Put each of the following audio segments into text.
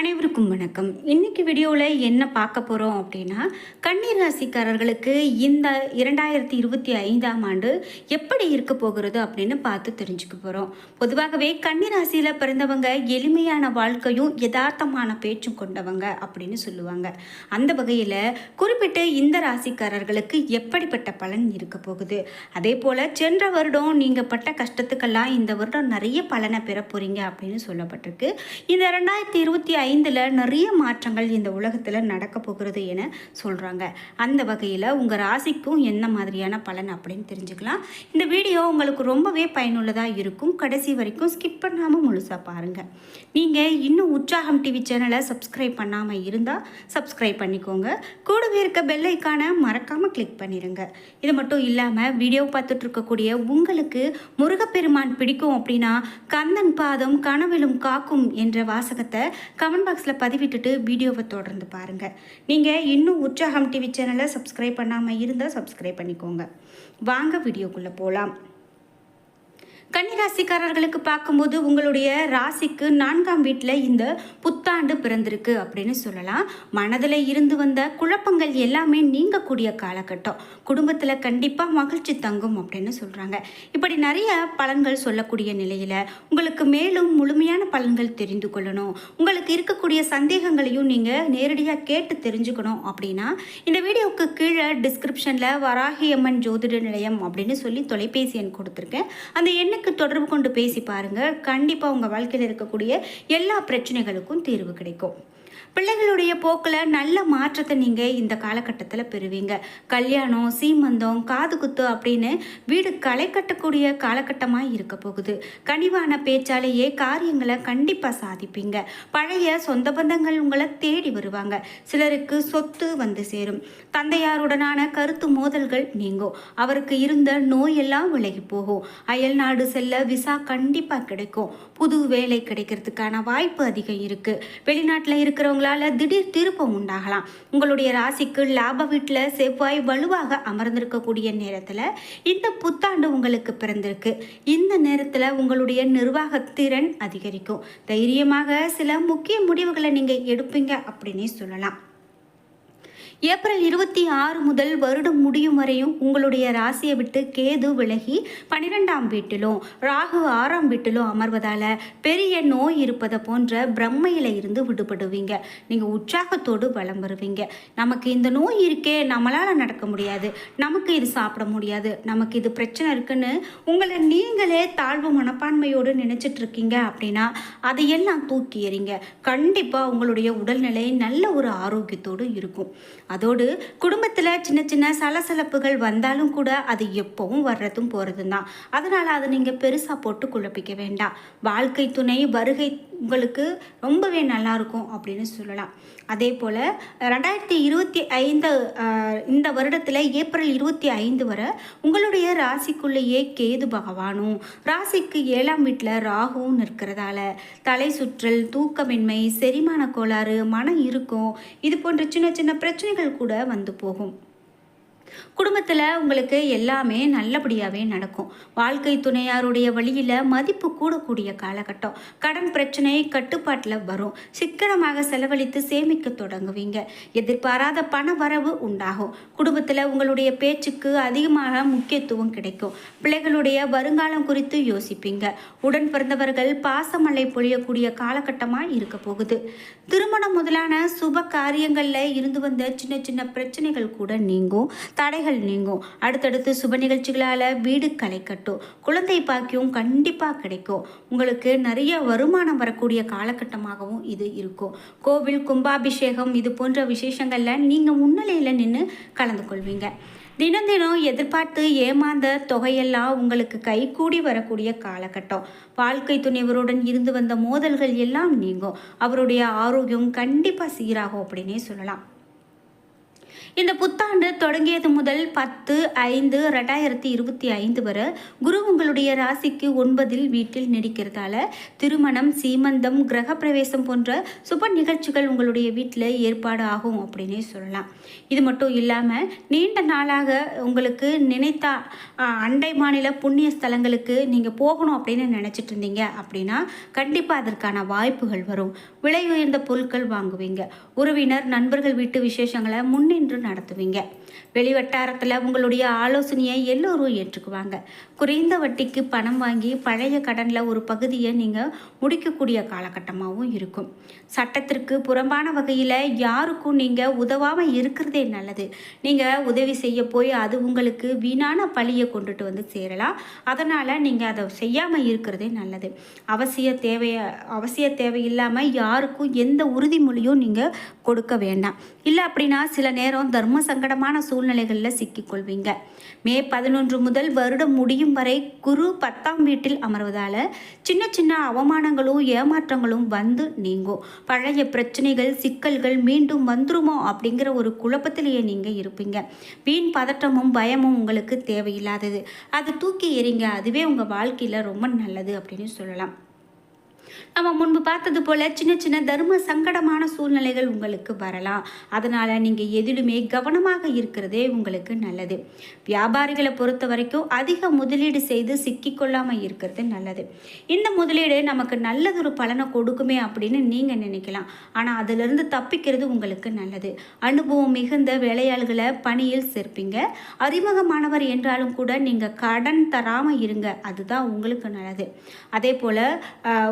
அனைவருக்கும் வணக்கம். இன்னைக்கு வீடியோவில் என்ன பார்க்க போகிறோம் அப்படின்னா கண்ணீர் ராசிக்காரர்களுக்கு இந்த இரண்டாயிரத்தி இருபத்தி ஐந்தாம் ஆண்டு எப்படி இருக்க போகிறது அப்படின்னு பார்த்து தெரிஞ்சுக்க போகிறோம் பொதுவாகவே கன்னி ராசியில் பிறந்தவங்க எளிமையான வாழ்க்கையும் யதார்த்தமான பேச்சும் கொண்டவங்க அப்படின்னு சொல்லுவாங்க. அந்த வகையில் குறிப்பிட்டு இந்த ராசிக்காரர்களுக்கு எப்படிப்பட்ட பலன் இருக்க போகுது? அதே போல் சென்ற வருடம் நீங்கள் பட்ட கஷ்டத்துக்கெல்லாம் இந்த வருடம் நிறைய பலனை பெற போகிறீங்க அப்படின்னு சொல்லப்பட்டிருக்கு. இந்த ரெண்டாயிரத்தி இருபத்தி ஐந்தில் நிறைய மாற்றங்கள் இந்த உலகத்தில் நடக்க போகிறது என சொல்கிறாங்க அந்த வகையில் உங்கள் ராசிக்கும் என்ன மாதிரியான பலன் அப்படின்னு தெரிஞ்சுக்கலாம். இந்த வீடியோ உங்களுக்கு ரொம்பவே பயனுள்ளதாக இருக்கும். கடைசி வரைக்கும் ஸ்கிப் பண்ணாமல் முழுசாக பாருங்கள் நீங்கள் இன்னும் உற்சாகம் டிவி சேனலை சப்ஸ்கிரைப் பண்ணாமல் இருந்தால் சப்ஸ்கிரைப் பண்ணிக்கோங்க. கூடவே இருக்க பெல் ஐக்கானை மறக்காமல் கிளிக் பண்ணிடுங்க இது மட்டும் இல்லாமல் வீடியோ பார்த்துட்டு இருக்கக்கூடிய உங்களுக்கு முருகப்பெருமான் பிடிக்கும் அப்படின்னா கந்தன் பாதம் கனவிலும் காக்கும் என்ற வாசகத்தை கவனம் கமெண்ட் பாக்ஸில் பதிவிட்டுட்டு வீடியோவை தொடர்ந்து பாருங்கள் நீங்கள் இன்னும் உற்சாகம் டிவி சேனலை சப்ஸ்கிரைப் பண்ணாமல் இருந்தால் சப்ஸ்கிரைப் பண்ணிக்கோங்க. வாங்க வீடியோக்குள்ளே போகலாம் கன்னிராசிக்காரர்களுக்கு பார்க்கும்போது உங்களுடைய ராசிக்கு நான்காம் வீட்டில் இந்த புத்தாண்டு பிறந்திருக்கு அப்படின்னு சொல்லலாம். மனதில் இருந்து வந்த குழப்பங்கள் எல்லாமே நீங்கக்கூடிய காலகட்டம். குடும்பத்தில் கண்டிப்பாக மகிழ்ச்சி தங்கும் அப்படின்னு சொல்கிறாங்க இப்படி நிறைய பலன்கள் சொல்லக்கூடிய நிலையில் உங்களுக்கு மேலும் முழுமையான பலன்கள் தெரிந்து கொள்ளணும். உங்களுக்கு இருக்கக்கூடிய சந்தேகங்களையும் நீங்கள் நேரடியாக கேட்டு தெரிஞ்சுக்கணும் அப்படின்னா இந்த வீடியோவுக்கு கீழே டிஸ்கிரிப்ஷனில் வராகியம்மன் ஜோதிட நிலையம் அப்படின்னு சொல்லி தொலைபேசி எண் கொடுத்துருக்கேன். அந்த எண்ணுக்கு தொடர்பு கொண்டு பேசி பாருங்கள் கண்டிப்பாக உங்கள் வாழ்க்கையில் இருக்கக்கூடிய எல்லா பிரச்சனைகளுக்கும் தீர்வு கிடைக்கும். பிள்ளைகளுடைய போக்கில் நல்ல மாற்றத்தை நீங்கள் இந்த காலகட்டத்தில் பெறுவீங்க. கல்யாணம் சீமந்தம் காது குத்து அப்படின்னு வீடு களை கட்டக்கூடிய காலகட்டமாக இருக்க போகுது. கனிவான பேச்சாலேயே காரியங்களை கண்டிப்பாக சாதிப்பீங்க. பழைய சொந்த பந்தங்கள் உங்களை தேடி வருவாங்க. சிலருக்கு சொத்து வந்து சேரும். தந்தையாருடனான கருத்து மோதல்கள் நீங்கும். அவருக்கு இருந்த நோயெல்லாம் விலகி போகும். அயல் நாடு செல்ல விசா கண்டிப்பாக கிடைக்கும். புது வேலை கிடைக்கிறதுக்கான வாய்ப்பு அதிகம் இருக்குது வெளிநாட்டில் இருக்கிறவங்க உங்களால் திடீர் திருப்பம் உண்டாகலாம். உங்களுடைய ராசிக்கு லாப வீட்டில் செவ்வாய் வலுவாக அமர்ந்திருக்கக்கூடிய நேரத்தில் இந்த புத்தாண்டு உங்களுக்கு பிறந்திருக்கு. இந்த நேரத்தில் உங்களுடைய நிர்வாகத்திறன் அதிகரிக்கும். தைரியமாக சில முக்கிய முடிவுகளை நீங்கள் எடுப்பீங்க அப்படின்னே சொல்லலாம். ஏப்ரல் இருபத்தி ஆறு முதல் வருடம் முடியும் வரையும் உங்களுடைய ராசியை விட்டு கேது விலகி பன்னிரெண்டாம் வீட்டிலும் ராகு ஆறாம் வீட்டிலும் அமர்வதால் பெரிய நோய் இருப்பதை போன்ற பிரம்மையில் இருந்து விடுபடுவீங்க. நீங்கள் உற்சாகத்தோடு வளம் வருவீங்க. நமக்கு இந்த நோய் இருக்கே நம்மளால் நடக்க முடியாது. நமக்கு இது சாப்பிட முடியாது. நமக்கு இது பிரச்சனை இருக்குன்னு உங்களை நீங்களே தாழ்வு மனப்பான்மையோடு நினச்சிட்டு இருக்கீங்க அப்படின்னா அதையெல்லாம் தூக்கி எறிங்க. கண்டிப்பாக உங்களுடைய உடல்நிலை நல்ல ஒரு ஆரோக்கியத்தோடு இருக்கும். அதோடு குடும்பத்தில் சின்ன சின்ன சலசலப்புகள் வந்தாலும் கூட அது எப்பவும் வர்றதும் போகிறதும் தான் அதனால் அதை நீங்கள் பெருசாக போட்டு குழப்பிக்க வேண்டாம். வாழ்க்கை துணை வருகை உங்களுக்கு ரொம்பவே நல்லா இருக்கும் அப்படின்னு சொல்லலாம். அதே போல் ரெண்டாயிரத்தி இருபத்தி ஐந்து இந்த வருடத்தில் ஏப்ரல் இருபத்தி ஐந்து வரை உங்களுடைய ராசிக்குள்ளேயே கேது பகவானும் ராசிக்கு ஏழாம் வீட்டில் ராகுவும் நிற்கிறதால தலை சுற்றல் தூக்கமின்மை செரிமான கோளாறு மன இருக்கும் இது போன்ற சின்ன சின்ன பிரச்சனைகள் கூட வந்து போகும். குடும்பத்தில் உங்களுக்கு எல்லாமே நல்லபடியாகவே நடக்கும். வாழ்க்கை துணையாருடைய வழியில் மதிப்பு கூடக்கூடிய காலகட்டம். கடன் பிரச்சனை கட்டுப்பாட்டில் வரும். சிக்கனமாக செலவழித்து சேமிக்க தொடங்குவீங்க. எதிர்பாராத பண வரவு உண்டாகும். குடும்பத்தில் உங்களுடைய பேச்சுக்கு அதிகமாக முக்கியத்துவம் கிடைக்கும். பிள்ளைகளுடைய வருங்காலம் குறித்து யோசிப்பீங்க. உடன் பிறந்தவர்கள் பாசமழை பொழியக்கூடிய காலகட்டமாக இருக்க போகுது. திருமணம் முதலான சுப காரியங்களில் இருந்து வந்த சின்ன சின்ன பிரச்சனைகள் கூட நீங்கும். தடைகள் நீங்கும். அடுத்தடுத்து சுப நிகழ்ச்சிகளால் வீடு களை கட்டும். குழந்தை பாக்கியம் கண்டிப்பாக கிடைக்கும். உங்களுக்கு நிறைய வருமானம் வரக்கூடிய காலகட்டமாகவும் இது இருக்கும். கோவில் கும்பாபிஷேகம் இது போன்ற விசேஷங்களில் நீங்கள் முன்னிலையில் நின்று கலந்து கொள்வீங்க. தினம் தினம் எதிர்பார்த்து ஏமாந்த தொகையெல்லாம் உங்களுக்கு கைகூடி வரக்கூடிய காலகட்டம். வாழ்க்கை துணைவருடன் இருந்து வந்த மோதல்கள் எல்லாம் நீங்கும். அவருடைய ஆரோக்கியம் கண்டிப்பாக சீராகும் அப்படின்னே சொல்லலாம். இந்த புத்தாண்டு தொடங்கியது முதல் பத்து ஐந்து ரெண்டாயிரத்தி இருபத்தி ஐந்து வரை குரு உங்களுடைய ராசிக்கு ஒன்பதில் வீட்டில் நடிக்கிறதால திருமணம் சீமந்தம் கிரகப்பிரவேசம் போன்ற சுப நிகழ்ச்சிகள் உங்களுடைய வீட்டில் ஏற்பாடு ஆகும் அப்படின்னே சொல்லலாம். இது மட்டும் இல்லாமல் நீண்ட நாளாக உங்களுக்கு நினைத்த அண்டை மாநில புண்ணிய ஸ்தலங்களுக்கு நீங்கள் போகணும் அப்படின்னு நினச்சிட்டு இருந்தீங்க அப்படின்னா கண்டிப்பாக அதற்கான வாய்ப்புகள் வரும். விலை உயர்ந்த பொருட்கள் வாங்குவீங்க. உறவினர் நண்பர்கள் வீட்டு விசேஷங்களை முன்னின்று நடத்துவீங்க. வெளிவட்டாரத்தில் உங்களுடைய ஆலோசனையை எல்லோரும் ஏற்றுக்குவாங்க. குறைந்த வட்டிக்கு பணம் வாங்கி பழைய கடனில் ஒரு பகுதியை நீங்கள் முடிக்கக்கூடிய காலகட்டமாகவும் இருக்கும். சட்டத்திற்கு புறம்பான வகையில் யாருக்கும் நீங்கள் உதவாமல் இருக்கிறதே நல்லது. நீங்கள் உதவி செய்ய போய் அது உங்களுக்கு வீணான பழியை கொண்டுட்டு வந்து சேரலாம். அதனால் நீங்கள் அதை செய்யாமல் இருக்கிறதே நல்லது. அவசிய தேவையை அவசிய தேவையில்லாமல் யாருக்கும் எந்த உறுதிமொழியும் நீங்கள் கொடுக்க வேண்டாம். இல்லை அப்படின்னா சில நேரம் தர்ம சங்கடமான சூழ்நிலைகளில் சிக்கிக்கொள்வீங்க. மே பதினொன்று முதல் வருடம் முடியும் வரை குரு பத்தாம் வீட்டில் அமர்வதால் சின்ன சின்ன அவமானங்களும் ஏமாற்றங்களும் வந்து நீங்கும். பழைய பிரச்சனைகள் சிக்கல்கள் மீண்டும் வந்துருமோ அப்படிங்கிற ஒரு குழப்பத்திலேயே நீங்கள் இருப்பீங்க. வீண் பதட்டமும் பயமும் உங்களுக்கு தேவையில்லாதது. அதை தூக்கி எறிங்க. அதுவே உங்கள் வாழ்க்கையில் ரொம்ப நல்லது அப்படின்னு சொல்லலாம். நம்ம முன்பு பார்த்தது போல சின்ன சின்ன தர்ம சங்கடமான சூழ்நிலைகள் உங்களுக்கு வரலாம். அதனால் நீங்கள் எதிலுமே கவனமாக இருக்கிறதே உங்களுக்கு நல்லது. வியாபாரிகளை பொறுத்த வரைக்கும் அதிக முதலீடு செய்து சிக்கிக்கொள்ளாமல் இருக்கிறது நல்லது. இந்த முதலீடு நமக்கு நல்லதொரு பலனை கொடுக்குமே அப்படின்னு நீங்கள் நினைக்கலாம். ஆனால் அதிலிருந்து தப்பிக்கிறது உங்களுக்கு நல்லது. அனுபவம் மிகுந்த வேலையாள்களை பணியில் சேர்ப்பீங்க. அறிமுகமானவர் என்றாலும் கூட நீங்கள் கடன் தராமல் இருங்க. அதுதான் உங்களுக்கு நல்லது. அதே போல்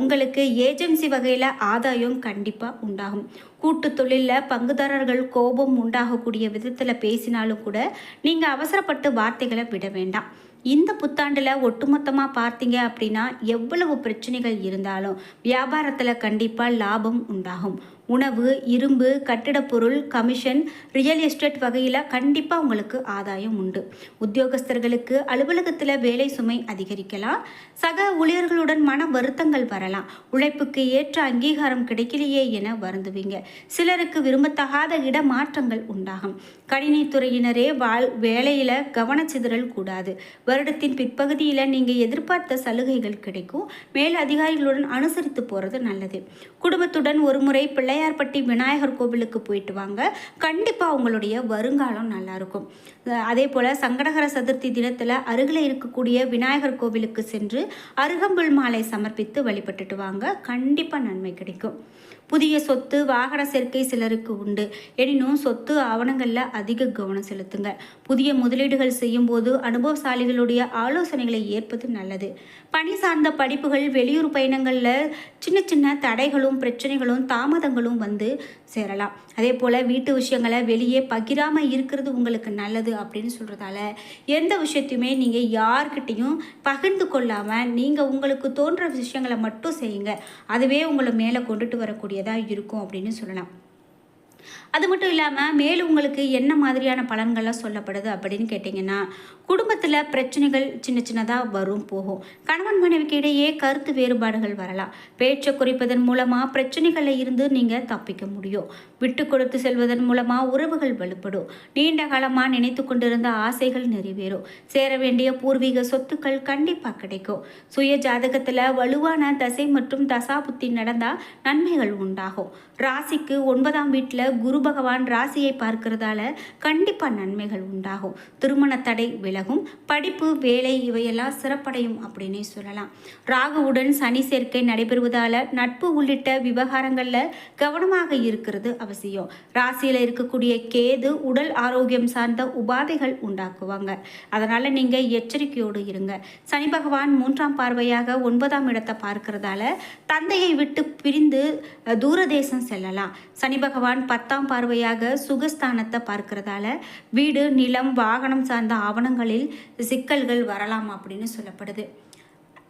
உங்களுக்கு ஏஜென்சி வகையில் ஆதாயம் கண்டிப்பாக உண்டாகும். கூட்டு தொழிலில் பங்குதாரர்கள் கோபம் உண்டாகக்கூடிய விதத்தில் பேசினாலும் கூட நீங்கள் அவசரப்பட்டு வார்த்தைகளை விட வேண்டாம். இந்த புத்தாண்டில் ஒட்டுமொத்தமாக பார்த்தீங்க அப்படின்னா எவ்வளவு பிரச்சனைகள் இருந்தாலும் வியாபாரத்தில் கண்டிப்பாக லாபம் உண்டாகும். உணவு இரும்பு கட்டிடப்பொருள் கமிஷன் ரியல் எஸ்டேட் வகையில் கண்டிப்பாக உங்களுக்கு ஆதாயம் உண்டு. உத்தியோகஸ்தர்களுக்கு அலுவலகத்தில் வேலை சுமை அதிகரிக்கலாம். சக ஊழியர்களுடன் மன வருத்தங்கள் வரலாம். உழைப்புக்கு ஏற்ற அங்கீகாரம் கிடைக்கலையே என வருந்துவீங்க. சிலருக்கு விரும்பத்தகாத இடமாற்றங்கள் உண்டாகும். கணினித்துறையினரே வாழ் வேலையில் கவனச்சிதறல் கூடாது. வருடத்தின் பிற்பகுதியில் நீங்கள் எதிர்பார்த்த சலுகைகள் கிடைக்கும். மேல் அதிகாரிகளுடன் அனுசரித்து போகிறது நல்லது. குடும்பத்துடன் ஒரு முறை பிள்ளையார்பட்டி விநாயகர் கோவிலுக்கு போயிட்டு வாங்க. கண்டிப்பாக உங்களுடைய வருங்காலம் நல்லா இருக்கும் அதே போல் சங்கடகர சதுர்த்தி தினத்தில் அருகில் இருக்கக்கூடிய விநாயகர் கோவிலுக்கு சென்று அருகம்புல் மாலை சமர்ப்பித்து வழிபட்டுட்டு வாங்க. கண்டிப்பாக நன்மை கிடைக்கும். புதிய சொத்து வாகன சேர்க்கை சிலருக்கு உண்டு. எனினும் சொத்து ஆவணங்களில் அதிக கவனம் செலுத்துங்க. புதிய முதலீடுகள் செய்யும்போது அனுபவசாலிகளுடைய ஆலோசனைகளை ஏற்பது நல்லது. பணி சார்ந்த படிப்புகள் வெளியூர் பயணங்களில் சின்ன சின்ன தடைகளும் பிரச்சனைகளும் தாமதங்களும் வந்து சேரலாம். அதே போல் வீட்டு விஷயங்களை வெளியே பகிராமல் இருக்கிறது உங்களுக்கு நல்லது அப்படின்னு சொல்கிறதால எந்த விஷயத்தையுமே நீங்கள் யார்கிட்டையும் பகிர்ந்து கொள்ளாமல் நீங்கள் உங்களுக்கு தோன்ற விஷயங்களை மட்டும் செய்யுங்க. அதுவே உங்களை மேலே கொண்டுட்டு வரக்கூடியதாக இருக்கும் அப்படின்னு சொல்லலாம். அது மட்டும் இல்லாமல் மேலும் உங்களுக்கு என்ன மாதிரியான பலன்கள்லாம் சொல்லப்படுது அப்படின்னு கேட்டிங்கன்னா குடும்பத்தில் பிரச்சனைகள் சின்ன சின்னதாக வரும் போகும். கணவன் மனைவிக்கு இடையே கருத்து வேறுபாடுகள் வரலாம். பேச்சை குறைப்பதன் மூலமாக பிரச்சனைகளில் இருந்து நீங்கள் தப்பிக்க முடியும். விட்டு கொடுத்து செல்வதன் மூலமாக உறவுகள் வலுப்படும். நீண்ட காலமாக நினைத்து கொண்டிருந்த ஆசைகள் நிறைவேறும். சேர வேண்டிய பூர்வீக சொத்துக்கள் கண்டிப்பாக கிடைக்கும். சுய ஜாதகத்தில் வலுவான தசை மற்றும் தசாபுத்தி நடந்தால் நன்மைகள் உண்டாகும். ராசிக்கு ஒன்பதாம் வீட்டில் குரு பகவான் ராசியை பார்க்கிறதால கண்டிப்பாக நன்மைகள் உண்டாகும். திருமண தடை விலகும் படிப்பு வேலை இவையெல்லாம் சிறப்படையும் அப்படின்னே சொல்லலாம். ராகுவுடன் சனி சேர்க்கை நடைபெறுவதால நட்பு உள்ளிட்ட விவகாரங்களில் கவனமாக இருக்கிறது அவசியம். ராசியில் இருக்கக்கூடிய கேது உடல் ஆரோக்கியம் சார்ந்த உபாதைகள் உண்டாக்குவாங்க. அதனால் நீங்கள் எச்சரிக்கையோடு இருங்க. சனி பகவான் மூன்றாம் பார்வையாக ஒன்பதாம் இடத்தை பார்க்கறதால தந்தையை விட்டு பிரிந்து தூரதேசம் செல்லலாம். சனி பகவான் பத்தாம் பார்வையாக சுகஸ்தானத்தை பார்க்கறதால வீடு நிலம் வாகனம் சார்ந்த ஆவணங்களில் சிக்கல்கள் வரலாம் அப்படின்னு சொல்லப்படுது.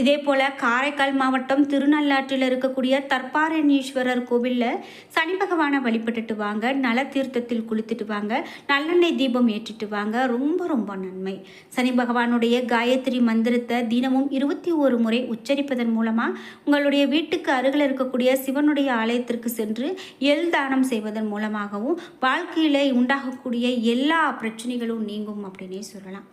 இதே போல் காரைக்கால் மாவட்டம் திருநள்ளாற்றில் இருக்கக்கூடிய தற்பாரணீஸ்வரர் கோவிலில் சனி பகவானை வழிபட்டுட்டு வாங்க நல தீர்த்தத்தில் குளித்துட்டு வாங்க நல்லெண்ணெய் தீபம் ஏற்றிட்டு வாங்க. ரொம்ப ரொம்ப நன்மை. சனி பகவானுடைய காயத்ரி மந்திரத்தை தினமும் இருபத்தி ஒரு முறை உச்சரிப்பதன் மூலமாக உங்களுடைய வீட்டுக்கு அருகில் இருக்கக்கூடிய சிவனுடைய ஆலயத்திற்கு சென்று எல் தானம் செய்வதன் மூலமாகவும் வாழ்க்கையில் உண்டாகக்கூடிய எல்லா பிரச்சனைகளும் நீங்கும் அப்படின்னே சொல்லலாம்.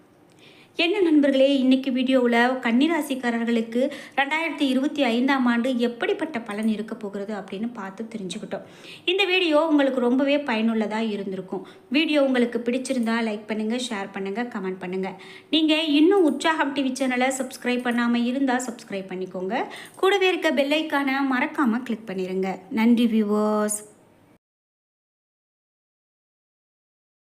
என்ன நண்பர்களே இன்னைக்கு வீடியோவில் கன்னிராசிக்காரர்களுக்கு ரெண்டாயிரத்தி இருபத்தி ஐந்தாம் ஆண்டு எப்படிப்பட்ட பலன் இருக்க போகிறது அப்படின்னு பார்த்து தெரிஞ்சுக்கிட்டோம். இந்த வீடியோ உங்களுக்கு ரொம்பவே பயனுள்ளதாக இருந்திருக்கும். வீடியோ உங்களுக்கு பிடிச்சிருந்தா லைக் பண்ணுங்கள் ஷேர் பண்ணுங்கள் கமெண்ட் பண்ணுங்கள் நீங்கள் இன்னும் உற்சாகம் டிவி சேனலை சப்ஸ்கிரைப் பண்ணாமல் இருந்தால் சப்ஸ்கிரைப் பண்ணிக்கோங்க. கூடவே இருக்க பெல்லைக்கான மறக்காமல் கிளிக் பண்ணிடுங்க நன்றி வியூவர்ஸ்